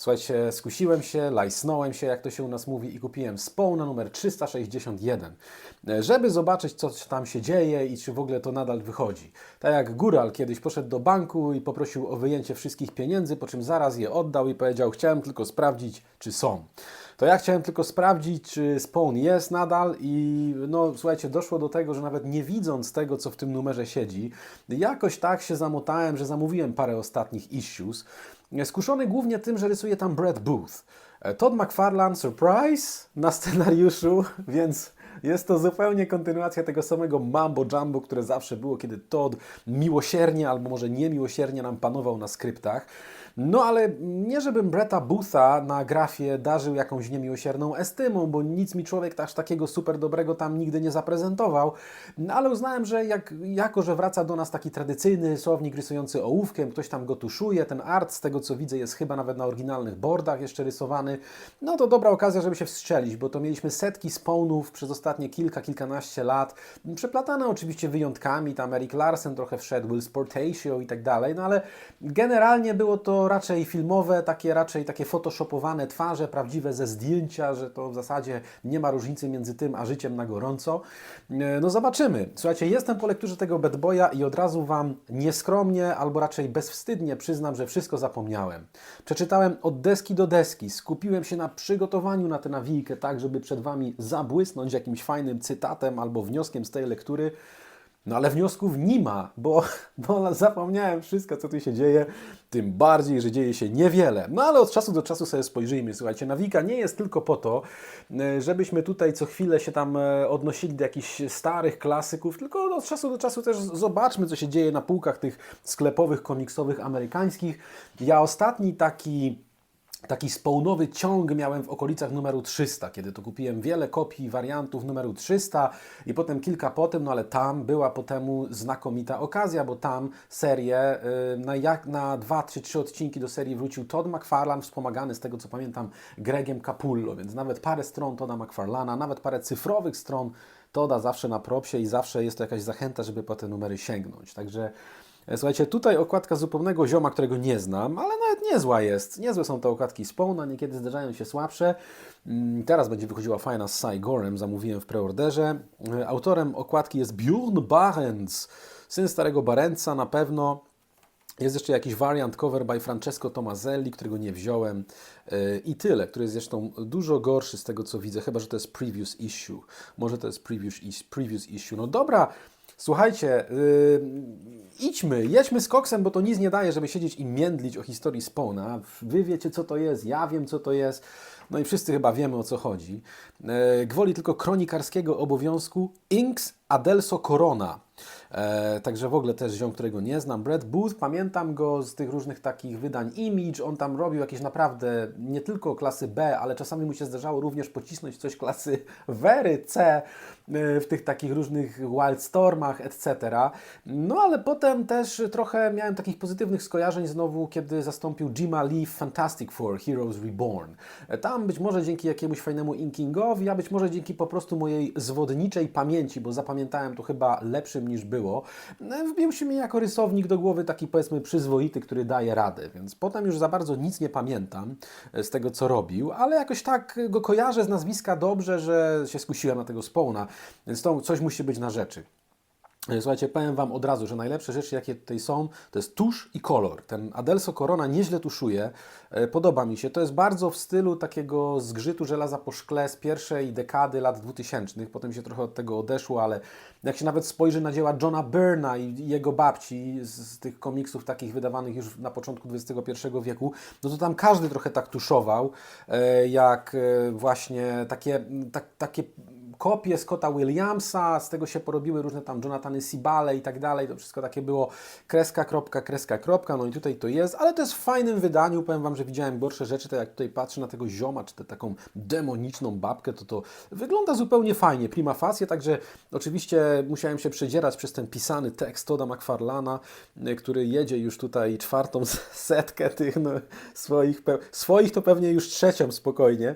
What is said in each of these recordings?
Słuchajcie, skusiłem się, lajsnąłem się, jak to się u nas mówi, i kupiłem Spawn na numer 361, e, żeby zobaczyć, co tam się dzieje i czy w ogóle to nadal wychodzi. Tak jak Góral kiedyś poszedł do banku i poprosił o wyjęcie wszystkich pieniędzy, po czym zaraz je oddał i powiedział, chciałem tylko sprawdzić, czy są. To ja chciałem tylko sprawdzić, czy Spawn jest nadal i no słuchajcie, doszło do tego, że nawet nie widząc tego, co w tym numerze siedzi, jakoś tak się zamotałem, że zamówiłem parę ostatnich issues. Skuszony głównie tym, że rysuje tam Brad Booth. E, Todd McFarlane, surprise, na scenariuszu, więc jest to zupełnie kontynuacja tego samego mambo jumbo, które zawsze było, kiedy Todd miłosiernie albo może niemiłosiernie nam panował na skryptach. No ale nie żebym Bretta Bootha na grafie darzył jakąś niemiłosierną estymą, bo nic mi człowiek aż takiego super dobrego tam nigdy nie zaprezentował, no, ale uznałem, że jak, jako, że wraca do nas taki tradycyjny słownik rysujący ołówkiem, ktoś tam go tuszuje, ten art z tego co widzę jest chyba nawet na oryginalnych boardach jeszcze rysowany, no to dobra okazja, żeby się wstrzelić, bo to mieliśmy setki spawnów przez ostatnie kilka, kilkanaście lat, przeplatane oczywiście wyjątkami, tam Eric Larsen trochę wszedł, Will Sportatio i tak dalej, no ale generalnie było to raczej filmowe, takie raczej takie photoshopowane twarze, prawdziwe ze zdjęcia, że to w zasadzie nie ma różnicy między tym a życiem na gorąco. E, No zobaczymy. Słuchajcie, jestem po lekturze tego Bad Boya i od razu Wam nieskromnie, albo raczej bezwstydnie przyznam, że wszystko zapomniałem. Przeczytałem od deski do deski, skupiłem się na przygotowaniu na tę nawijkę, tak żeby przed Wami zabłysnąć jakimś fajnym cytatem albo wnioskiem z tej lektury. No ale wniosków nie ma, bo, bo zapomniałem wszystko, co tu się dzieje, tym bardziej, że dzieje się niewiele. No ale od czasu do czasu sobie spojrzyjmy. Słuchajcie, nawika nie jest tylko po to, e, żebyśmy tutaj co chwilę się tam e, odnosili do jakichś starych klasyków, tylko od czasu do czasu też zobaczmy, co się dzieje na półkach tych sklepowych, komiksowych, amerykańskich. Ja ostatni taki Taki spawnowy ciąg miałem w okolicach numeru 300, kiedy to kupiłem wiele kopii wariantów numeru 300 i potem kilka potem, no ale tam była po temu znakomita okazja, bo tam serię, y, na, jak, na dwa, trzy, trzy odcinki do serii wrócił Todd McFarlane, wspomagany z tego co pamiętam Gregiem Capullo, więc nawet parę stron Todda McFarlana, nawet parę cyfrowych stron Toda zawsze na propsie i zawsze jest to jakaś zachęta, żeby po te numery sięgnąć. Także Słuchajcie, tutaj okładka zupełnego zioma, którego nie znam, ale nawet niezła jest. Niezłe są te okładki Spawna, niekiedy zdarzają się słabsze. Mm, Teraz będzie wychodziła fajna z Cy Gorem, zamówiłem w preorderze. E, Autorem okładki jest Bjorn Barents, syn starego Barenca na pewno. Jest jeszcze jakiś variant cover by Francesco Tomazelli, którego nie wziąłem. Yy, I tyle, który jest zresztą dużo gorszy z tego, co widzę, chyba że to jest previous issue. Może to jest previous, previous issue. No dobra, słuchajcie, yy, idźmy, jedźmy z koksem, bo to nic nie daje, żeby siedzieć i międlić o historii Spawna. Wy wiecie, co to jest, ja wiem, co to jest. No i wszyscy chyba wiemy, o co chodzi. Yy, gwoli tylko kronikarskiego obowiązku Inks Adelso Corona. E, także w ogóle też ziom, którego nie znam. Brad Booth, pamiętam go z tych różnych takich wydań Image. On tam robił jakieś naprawdę nie tylko klasy B, ale czasami mu się zdarzało również pocisnąć coś klasy Wery C e, w tych takich różnych Wildstormach, etc. No ale potem też trochę miałem takich pozytywnych skojarzeń znowu, kiedy zastąpił Jima Lee w Fantastic Four Heroes Reborn. E, Tam być może dzięki jakiemuś fajnemu inkingowi, a być może dzięki po prostu mojej zwodniczej pamięci, bo zapamiętałem to chyba lepszym niż było, e, wbił się mi jako rysownik do głowy taki powiedzmy przyzwoity, który daje radę, więc potem już za bardzo nic nie pamiętam e, z tego, co robił, ale jakoś tak go kojarzę z nazwiska dobrze, że się skusiłem na tego Spawna, więc to coś musi być na rzeczy. Słuchajcie, powiem Wam od razu, że najlepsze rzeczy, jakie tutaj są, to jest tusz i kolor. Ten Adelso Corona nieźle tuszuje, e, podoba mi się. To jest bardzo w stylu takiego zgrzytu żelaza po szkle z pierwszej dekady lat 2000. Potem się trochę od tego odeszło, ale jak się nawet spojrzy na dzieła Johna Byrna i jego babci z, z tych komiksów takich wydawanych już na początku XXI wieku, no to tam każdy trochę tak tuszował, e, jak e, właśnie takie, tak, takie kopie Scotta Williamsa, z tego się porobiły różne tam Jonathany Sibale i tak dalej, to wszystko takie było kreska, kropka, kreska, kropka, no i tutaj to jest, ale to jest w fajnym wydaniu, powiem Wam, że widziałem gorsze rzeczy, tak jak tutaj patrzę na tego zioma, czy tę taką demoniczną babkę, to to wygląda zupełnie fajnie, prima facie, także oczywiście musiałem się przedzierać przez ten pisany tekst Toda McFarlana, y, który jedzie już tutaj czwartą setkę tych no, swoich, swoich to pewnie już trzecią spokojnie,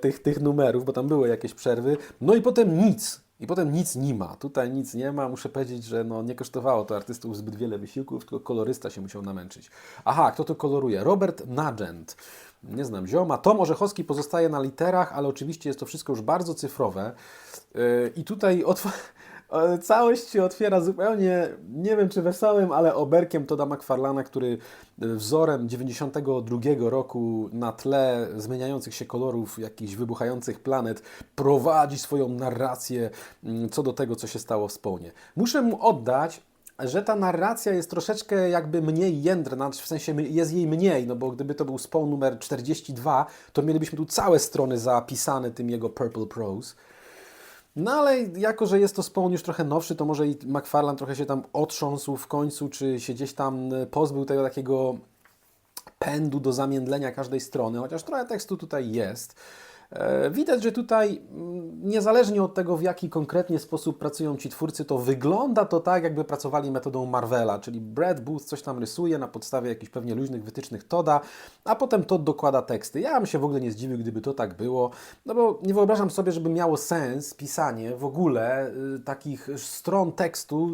tych, tych numerów, bo tam były jakieś przerwy. No i potem nic. I potem nic nie ma. Tutaj nic nie ma. Muszę powiedzieć, że no, nie kosztowało to artystów zbyt wiele wysiłków, tylko kolorysta się musiał namęczyć. Aha, kto to koloruje? Robert Nugent. Nie znam zioma. Tom Orzechowski pozostaje na literach, ale oczywiście jest to wszystko już bardzo cyfrowe. Yy, I tutaj otw- e, całość się otwiera zupełnie, nie wiem czy wesołym, ale oberkiem Toda McFarlana, który e, wzorem 92 roku na tle zmieniających się kolorów jakichś wybuchających planet prowadzi swoją narrację mm, co do tego, co się stało w Spawnie. Muszę mu oddać, że ta narracja jest troszeczkę jakby mniej jędrna, w sensie jest jej mniej, no bo gdyby to był spawn numer 42, to mielibyśmy tu całe strony zapisane tym jego Purple Prose. No ale jako, że jest to spawn już trochę nowszy, to może i McFarlane trochę się tam otrząsł w końcu, czy się gdzieś tam e, pozbył tego takiego pędu do zamiędlenia każdej strony, chociaż trochę tekstu tutaj jest. E, Widać, że tutaj mm, niezależnie od tego, w jaki konkretnie sposób pracują ci twórcy, to wygląda to tak, jakby pracowali metodą Marvela, czyli Brad Booth coś tam rysuje na podstawie jakichś pewnie luźnych wytycznych Toda, a potem Todd dokłada teksty. Ja bym się w ogóle nie zdziwił, gdyby to tak było, no bo nie wyobrażam sobie, żeby miało sens pisanie w ogóle y, takich stron tekstu,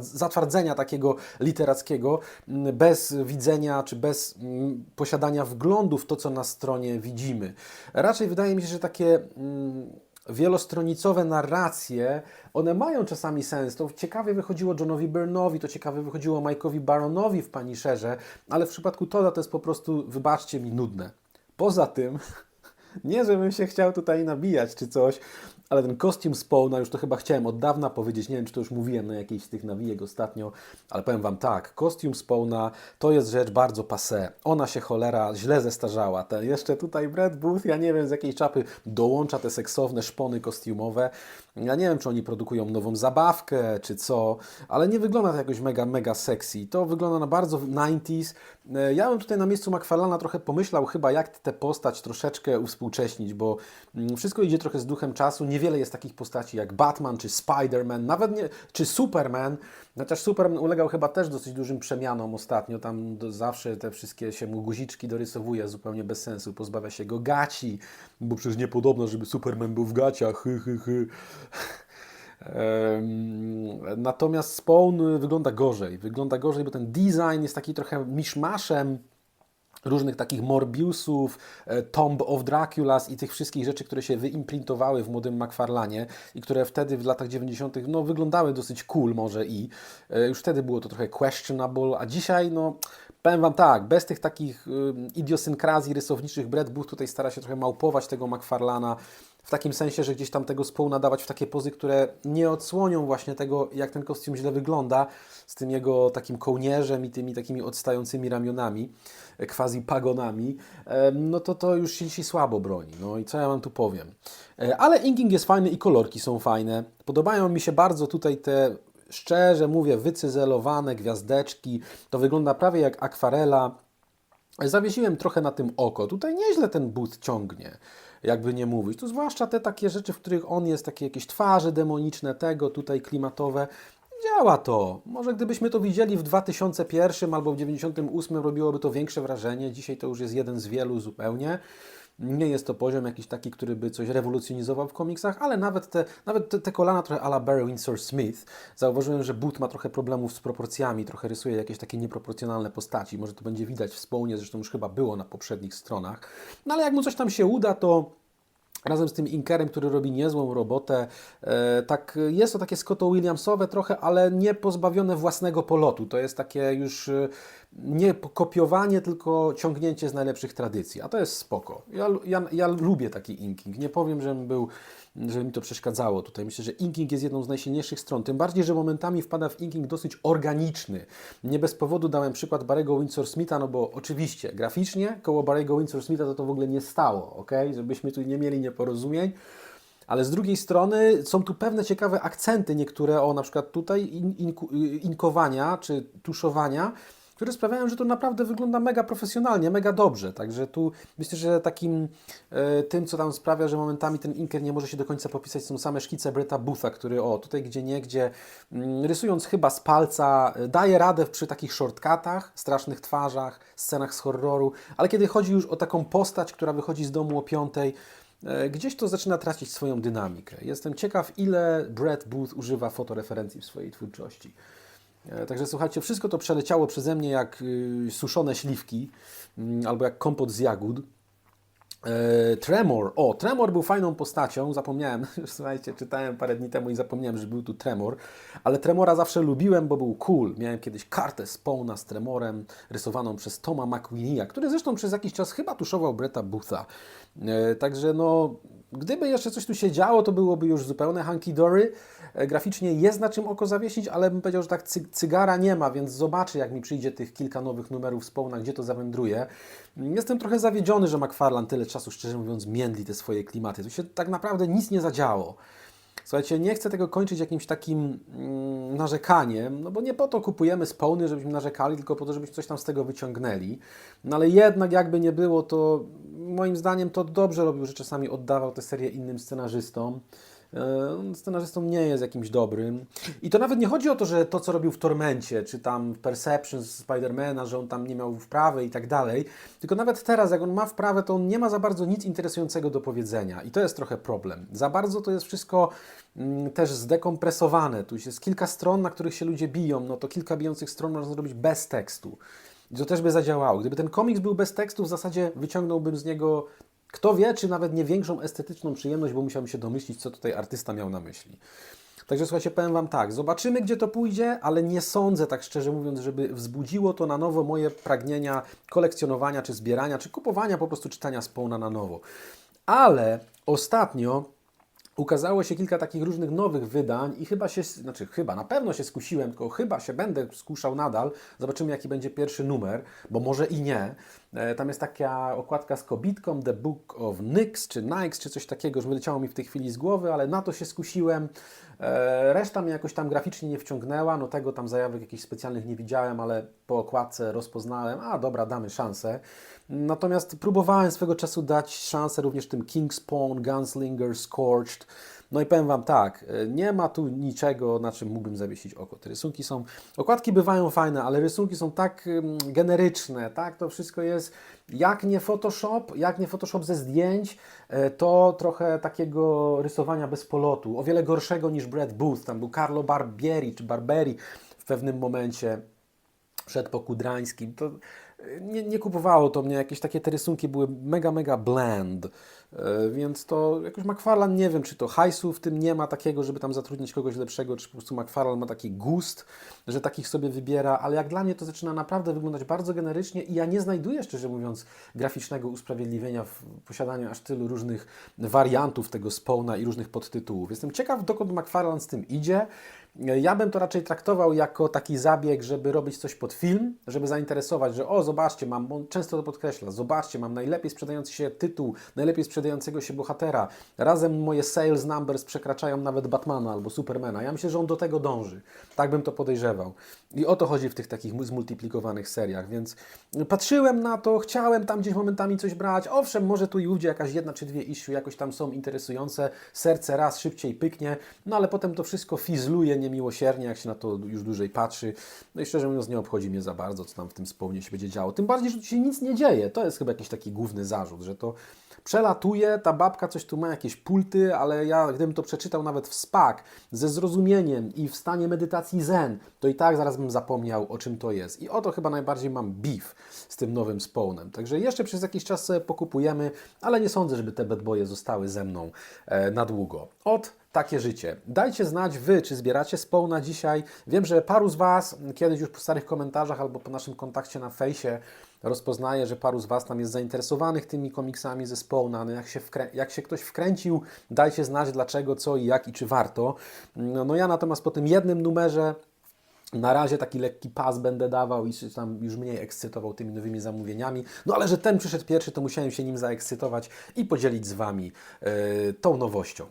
zatwardzenia takiego literackiego, mm, bez widzenia czy bez mm, posiadania wglądu w to, co na stronie widzimy. Raczej wydaje mi się, że takie mm, wielostronicowe narracje, one mają czasami sens. To ciekawie wychodziło Johnowi Byrne'owi, to ciekawie wychodziło Mike'owi Baronowi w Punisherze, ale w przypadku Toda to jest po prostu, wybaczcie mi, nudne. Poza tym, nie żebym się chciał tutaj nabijać czy coś, ale ten kostium Spawna, już to chyba chciałem od dawna powiedzieć, nie wiem czy to już mówiłem na jakiejś z tych nawijek ostatnio, ale powiem Wam tak, kostium Spawna to jest rzecz bardzo passé. Ona się cholera źle zestarzała. Te, jeszcze tutaj Brad Booth, ja nie wiem z jakiej czapy dołącza te seksowne szpony kostiumowe. Ja nie wiem czy oni produkują nową zabawkę czy co, ale nie wygląda to jakoś mega, mega sexy. To wygląda na bardzo 90s. E, Ja bym tutaj na miejscu McFarlana trochę pomyślał chyba jak tę postać troszeczkę uwspółcześnić, bo mm, wszystko idzie trochę z duchem czasu. Niewiele jest takich postaci jak Batman czy Spider-Man, nawet nie, czy Superman. Chociaż Superman ulegał chyba też dosyć dużym przemianom ostatnio. Tam do, zawsze te wszystkie się mu guziczki dorysowuje zupełnie bez sensu. Pozbawia się go gaci, bo przecież niepodobno, żeby Superman był w gaciach. Hy, hy, hy. Natomiast Spawn wygląda gorzej. Wygląda gorzej, bo ten design jest taki trochę miszmaszem różnych takich Morbiusów, e, Tomb of Draculas i tych wszystkich rzeczy, które się wyimprintowały w młodym McFarlanie i które wtedy w latach 90. no, wyglądały dosyć cool może i e, już wtedy było to trochę questionable, a dzisiaj no powiem Wam tak, bez tych takich idiosynkrazji rysowniczych Brad Booth tutaj stara się trochę małpować tego McFarlana w takim sensie, że gdzieś tam tego społu nadawać w takie pozy, które nie odsłonią właśnie tego, jak ten kostium źle wygląda, z tym jego takim kołnierzem i tymi takimi odstającymi ramionami, e, quasi pagonami, em, no to to już się dzisiaj słabo broni. No i co ja Wam tu powiem. E, Ale inking jest fajny i kolorki są fajne. Podobają mi się bardzo tutaj te, szczerze mówię, wycyzelowane gwiazdeczki. To wygląda prawie jak akwarela. Zawiesiłem trochę na tym oko. Tutaj nieźle ten but ciągnie, jakby nie mówić. Tu zwłaszcza te takie rzeczy, w których on jest, takie jakieś twarze demoniczne, tego tutaj klimatowe. Działa to. Może gdybyśmy to widzieli w 2001 albo w 98 robiłoby to większe wrażenie. Dzisiaj to już jest jeden z wielu zupełnie. Nie jest to poziom jakiś taki, który by coś rewolucjonizował w komiksach, ale nawet te, nawet te, te kolana trochę a la Barry Windsor Smith. Zauważyłem, że Boot ma trochę problemów z proporcjami, trochę rysuje jakieś takie nieproporcjonalne postaci. Może to będzie widać w spawnie, zresztą już chyba było na poprzednich stronach. No ale jak mu coś tam się uda, to Razem z tym Inkerem, który robi niezłą robotę, e, tak jest to takie Scotto Williamsowe trochę, ale nie pozbawione własnego polotu. To jest takie już e, nie kopiowanie, tylko ciągnięcie z najlepszych tradycji, a to jest spoko. Ja, ja, ja lubię taki inking. Nie powiem, żebym był, że mi to przeszkadzało tutaj. Myślę, że inking jest jedną z najsilniejszych stron, tym bardziej, że momentami wpada w inking dosyć organiczny. Nie bez powodu dałem przykład Barry'ego Windsor Smitha, no bo oczywiście graficznie koło Barry'ego Windsor Smitha to to w ogóle nie stało, ok? Żebyśmy tu nie mieli nieporozumień. Ale z drugiej strony są tu pewne ciekawe akcenty, niektóre o na przykład tutaj in, inku, inkowania czy tuszowania, które sprawiają, że to naprawdę wygląda mega profesjonalnie, mega dobrze. Także tu myślę, że takim e, tym, co tam sprawia, że momentami ten inker nie może się do końca popisać, są same szkice Bretta Bootha, który o, tutaj gdzie nie, gdzie mm, rysując chyba z palca, e, daje radę przy takich shortcutach, strasznych twarzach, scenach z horroru, ale kiedy chodzi już o taką postać, która wychodzi z domu o piątej, e, gdzieś to zaczyna tracić swoją dynamikę. Jestem ciekaw, ile Brad Booth używa fotoreferencji w swojej twórczości. E, Także słuchajcie, wszystko to przeleciało przeze mnie jak y, suszone śliwki mm, albo jak kompot z jagód. E, Tremor. O, Tremor był fajną postacią. Zapomniałem, słuchajcie, czytałem parę dni temu i zapomniałem, że był tu Tremor. Ale Tremora zawsze lubiłem, bo był cool. Miałem kiedyś kartę Spawna z Tremorem, rysowaną przez Toma McQueenia, który zresztą przez jakiś czas chyba tuszował Bretta Bootha. E, Także no, gdyby jeszcze coś tu się działo, to byłoby już zupełne hunky-dory. E, Graficznie jest na czym oko zawiesić, ale bym powiedział, że tak cy cygara nie ma, więc zobaczę, jak mi przyjdzie tych kilka nowych numerów Spawna, gdzie to zawędruje. Jestem trochę zawiedziony, że McFarlane tyle czasu, szczerze mówiąc, międli te swoje klimaty. Tu się tak naprawdę nic nie zadziało. Słuchajcie, nie chcę tego kończyć jakimś takim mm, narzekaniem, no bo nie po to kupujemy spawny, żebyśmy narzekali, tylko po to, żebyśmy coś tam z tego wyciągnęli. No ale jednak jakby nie było, to moim zdaniem to dobrze robił, że czasami oddawał tę serię innym scenarzystom. E, Scenarzystą nie jest jakimś dobrym. I to nawet nie chodzi o to, że to, co robił w Tormencie, czy tam w Perception Spidermana, że on tam nie miał wprawy i tak dalej. Tylko nawet teraz, jak on ma wprawę, to on nie ma za bardzo nic interesującego do powiedzenia. I to jest trochę problem. Za bardzo to jest wszystko mm, też zdekompresowane. Tu jest kilka stron, na których się ludzie biją. No to kilka bijących stron można zrobić bez tekstu. I to też by zadziałało. Gdyby ten komiks był bez tekstu, w zasadzie wyciągnąłbym z niego kto wie, czy nawet nie większą estetyczną przyjemność, bo musiałbym się domyślić, co tutaj artysta miał na myśli. Także słuchajcie, powiem Wam tak, zobaczymy gdzie to pójdzie, ale nie sądzę, tak szczerze mówiąc, żeby wzbudziło to na nowo moje pragnienia kolekcjonowania, czy zbierania, czy kupowania po prostu czytania Spawna na nowo. Ale ostatnio ukazało się kilka takich różnych nowych wydań i chyba się, znaczy chyba, na pewno się skusiłem, tylko chyba się będę skuszał nadal. Zobaczymy jaki będzie pierwszy numer, bo może i nie. E, Tam jest taka okładka z kobitką, The Book of Nyx, czy Nikes, czy coś takiego, już wyleciało mi w tej chwili z głowy, ale na to się skusiłem. E, Reszta mnie jakoś tam graficznie nie wciągnęła, no tego tam zajawek jakichś specjalnych nie widziałem, ale po okładce rozpoznałem, a dobra, damy szansę. Natomiast próbowałem swego czasu dać szansę również tym King Spawn, Gunslinger, Scorched. No i powiem Wam tak, e, nie ma tu niczego, na czym mógłbym zawiesić oko. Te rysunki są, okładki bywają fajne, ale rysunki są tak ym, generyczne, tak, to wszystko jest jak nie Photoshop, jak nie Photoshop ze zdjęć, e, to trochę takiego rysowania bez polotu, o wiele gorszego niż Brad Booth, tam był Carlo Barbieri czy Barberi w pewnym momencie przed Pokudrańskim, to y, nie, nie kupowało to mnie, jakieś takie te rysunki były mega, mega bland, E, więc to jakoś McFarlane, nie wiem, czy to hajsu w tym nie ma takiego, żeby tam zatrudnić kogoś lepszego, czy po prostu McFarlane ma taki gust, że takich sobie wybiera, ale jak dla mnie to zaczyna naprawdę wyglądać bardzo generycznie i ja nie znajduję, szczerze mówiąc, graficznego usprawiedliwienia w posiadaniu aż tylu różnych wariantów tego spawna i różnych podtytułów. Jestem ciekaw, dokąd McFarlane z tym idzie. Ja bym to raczej traktował jako taki zabieg, żeby robić coś pod film, żeby zainteresować, że o, zobaczcie, mam, on często to podkreśla, zobaczcie, mam najlepiej sprzedający się tytuł, najlepiej sprzedającego się bohatera. Razem moje sales numbers przekraczają nawet Batmana albo Supermana. Ja myślę, że on do tego dąży. Tak bym to podejrzewał. I o to chodzi w tych takich zmultiplikowanych seriach, więc patrzyłem na to, chciałem tam gdzieś momentami coś brać. Owszem, może tu i ówdzie jakaś jedna czy dwie issue jakoś tam są interesujące, serce raz szybciej pyknie, no ale potem to wszystko fizluje niemiłosiernie, jak się na to już dłużej patrzy. No i szczerze mówiąc, nie obchodzi mnie za bardzo, co tam w tym spełnie się będzie działo. Tym bardziej, że tu się nic nie dzieje. To jest chyba jakiś taki główny zarzut, że to przelatuje, ta babka coś tu ma, jakieś pulty, ale ja gdybym to przeczytał nawet w spak, ze zrozumieniem i w stanie medytacji zen, to i tak zaraz bym zapomniał, o czym to jest. I o to chyba najbardziej mam beef z tym nowym spawnem. Także jeszcze przez jakiś czas sobie pokupujemy, ale nie sądzę, żeby te bad boye zostały ze mną e, na długo. Od takie życie. Dajcie znać Wy, czy zbieracie spawna dzisiaj. Wiem, że paru z Was kiedyś już po starych komentarzach albo po naszym kontakcie na fejsie rozpoznaje, że paru z Was tam jest zainteresowanych tymi komiksami ze Spawna. No jak, się jak się ktoś wkręcił, dajcie znać dlaczego, co i jak i czy warto. No, no ja natomiast po tym jednym numerze na razie taki lekki pas będę dawał i się tam już mniej ekscytował tymi nowymi zamówieniami. No ale że ten przyszedł pierwszy, to musiałem się nim zaekscytować i podzielić z Wami yy, tą nowością.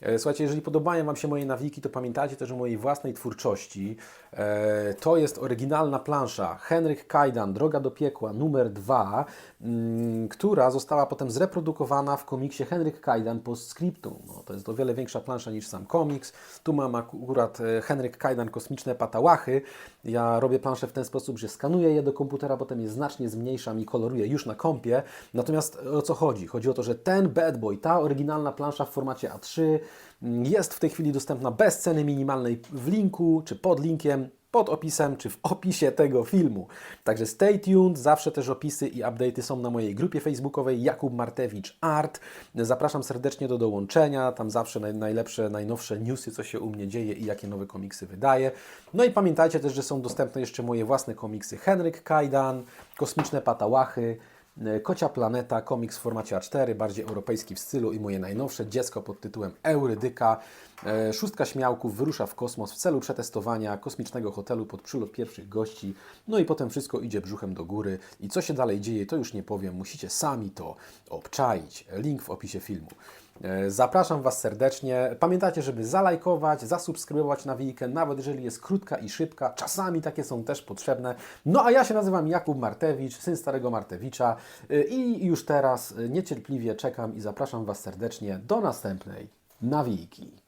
E, Słuchajcie, jeżeli podobają Wam się moje nawiki, to pamiętajcie też o mojej własnej twórczości. E, To jest oryginalna plansza Henryk Kajdan, Droga do piekła numer 2, mm, która została potem zreprodukowana w komiksie Henryk Kajdan Postscriptum. No, to jest o wiele większa plansza niż sam komiks. Tu mam akurat e, Henryk Kajdan Kosmiczne Patałachy. Ja robię planszę w ten sposób, że skanuję je do komputera, potem je znacznie zmniejszam i koloruję już na kompie. Natomiast o co chodzi? Chodzi o to, że ten Bad Boy, ta oryginalna plansza w formacie A3 mm, jest w tej chwili dostępna bez ceny minimalnej w linku czy pod linkiem pod opisem czy w opisie tego filmu. Także stay tuned, zawsze też opisy i update'y są na mojej grupie facebookowej Jakub Martewicz Art. Zapraszam serdecznie do dołączenia, tam zawsze naj, najlepsze, najnowsze newsy, co się u mnie dzieje i jakie nowe komiksy wydaję. No i pamiętajcie też, że są dostępne jeszcze moje własne komiksy Henryk Kajdan, Kosmiczne Patałachy, Kocia Planeta, komiks w formacie A4, bardziej europejski w stylu i moje najnowsze dziecko pod tytułem Eurydyka. E, Szóstka śmiałków wyrusza w kosmos w celu przetestowania kosmicznego hotelu pod przylot pierwszych gości. No i potem wszystko idzie brzuchem do góry i co się dalej dzieje, to już nie powiem, musicie sami to obczaić. Link w opisie filmu. E, Zapraszam Was serdecznie. Pamiętajcie, żeby zalajkować, zasubskrybować nawijkę, nawet jeżeli jest krótka i szybka. Czasami takie są też potrzebne. No a ja się nazywam Jakub Martewicz, syn starego Martewicza e, i już teraz e, niecierpliwie czekam i zapraszam Was serdecznie do następnej nawijki.